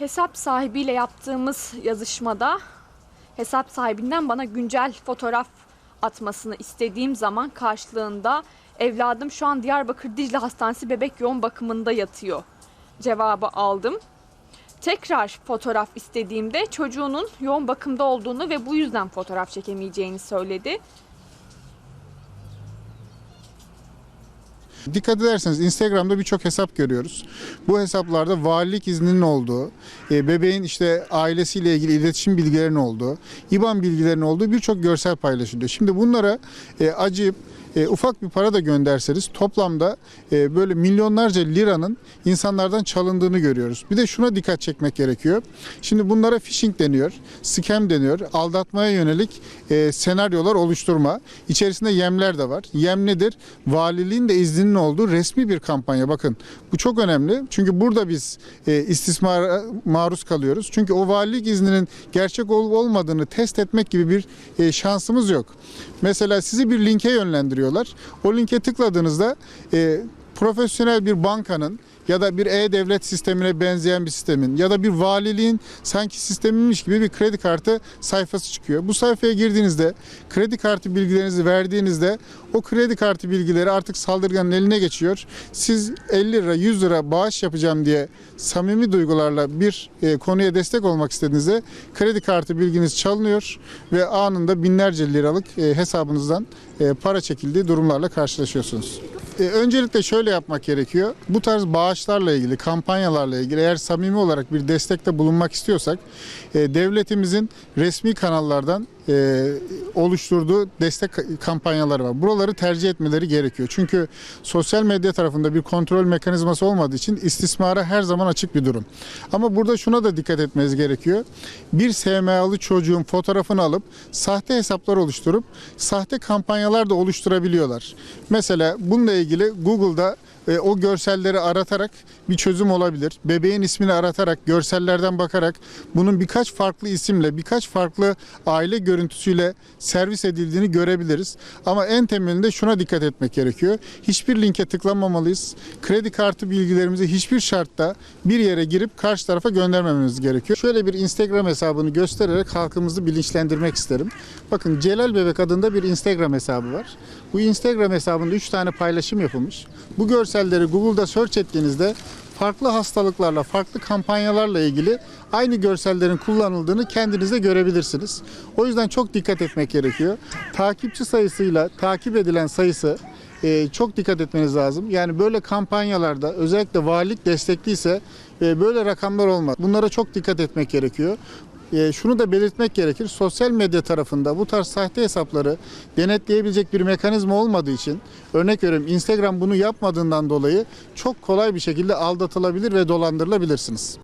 Hesap sahibiyle yaptığımız yazışmada hesap sahibinden bana güncel fotoğraf atmasını istediğim zaman karşılığında evladım şu an Diyarbakır Dicle Hastanesi bebek yoğun bakımında yatıyor cevabı aldım. Tekrar fotoğraf istediğimde çocuğunun yoğun bakımda olduğunu ve bu yüzden fotoğraf çekemeyeceğini söyledi. Dikkat ederseniz Instagram'da birçok hesap görüyoruz. Bu hesaplarda valilik izninin olduğu, e, bebeğin işte ailesiyle ilgili iletişim bilgilerinin olduğu, IBAN bilgilerinin olduğu birçok görsel paylaşılıyor. Şimdi bunlara e, acıyıp e, ufak bir para da gönderseniz toplamda e, böyle milyonlarca liranın insanlardan çalındığını görüyoruz. Bir de şuna dikkat çekmek gerekiyor. Şimdi bunlara phishing deniyor, scam deniyor, aldatmaya yönelik e, senaryolar oluşturma. İçerisinde yemler de var. Yem nedir? Valiliğin de izninin olduğu resmi bir kampanya. Bakın bu çok önemli. Çünkü burada biz e, istismara maruz kalıyoruz. Çünkü o valilik izninin gerçek olup olmadığını test etmek gibi bir e, şansımız yok. Mesela sizi bir linke yönlendiriyorlar. O linke tıkladığınızda e, profesyonel bir bankanın ya da bir e-devlet sistemine benzeyen bir sistemin ya da bir valiliğin sanki sisteminmiş gibi bir kredi kartı sayfası çıkıyor. Bu sayfaya girdiğinizde kredi kartı bilgilerinizi verdiğinizde o kredi kartı bilgileri artık saldırganın eline geçiyor. Siz 50 lira 100 lira bağış yapacağım diye samimi duygularla bir e, konuya destek olmak istediğinizde kredi kartı bilginiz çalınıyor ve anında binlerce liralık e, hesabınızdan e, para çekildiği durumlarla karşılaşıyorsunuz. E, öncelikle şöyle yapmak gerekiyor. Bu tarz bağışlarla ilgili, kampanyalarla ilgili eğer samimi olarak bir destekte bulunmak istiyorsak e, devletimizin resmi kanallardan e, oluşturduğu destek kampanyaları var. Buraları tercih etmeleri gerekiyor. Çünkü sosyal medya tarafında bir kontrol mekanizması olmadığı için istismara her zaman açık bir durum. Ama burada şuna da dikkat etmeniz gerekiyor. Bir SMA'lı çocuğun fotoğrafını alıp sahte hesaplar oluşturup sahte kampanyalar da oluşturabiliyorlar. Mesela bununla ilgili Google'da e, o görselleri aratarak bir çözüm olabilir. Bebeğin ismini aratarak, görsellerden bakarak bunun birkaç farklı isimle, birkaç farklı aile görüntüsüyle servis edildiğini görebiliriz. Ama en temelinde şuna dikkat etmek gerekiyor. Hiçbir linke tıklamamalıyız. Kredi kartı bilgilerimizi hiçbir şartta bir yere girip karşı tarafa göndermememiz gerekiyor. Şöyle bir Instagram hesabını göstererek halkımızı bilinçlendirmek isterim. Bakın Celal Bebek adında bir Instagram hesabı var. Bu Instagram hesabında 3 tane paylaşım yapılmış. Bu görselleri Google'da search ettiğinizde farklı hastalıklarla, farklı kampanyalarla ilgili aynı görsellerin kullanıldığını kendiniz de görebilirsiniz. O yüzden çok dikkat etmek gerekiyor. Takipçi sayısıyla takip edilen sayısı e, çok dikkat etmeniz lazım. Yani böyle kampanyalarda özellikle valilik destekliyse e, böyle rakamlar olmaz. Bunlara çok dikkat etmek gerekiyor. E, şunu da belirtmek gerekir. Sosyal medya tarafında bu tarz sahte hesapları denetleyebilecek bir mekanizma olmadığı için örnek veriyorum Instagram bunu yapmadığından dolayı çok kolay bir şekilde aldatılabilir ve dolandırılabilirsiniz.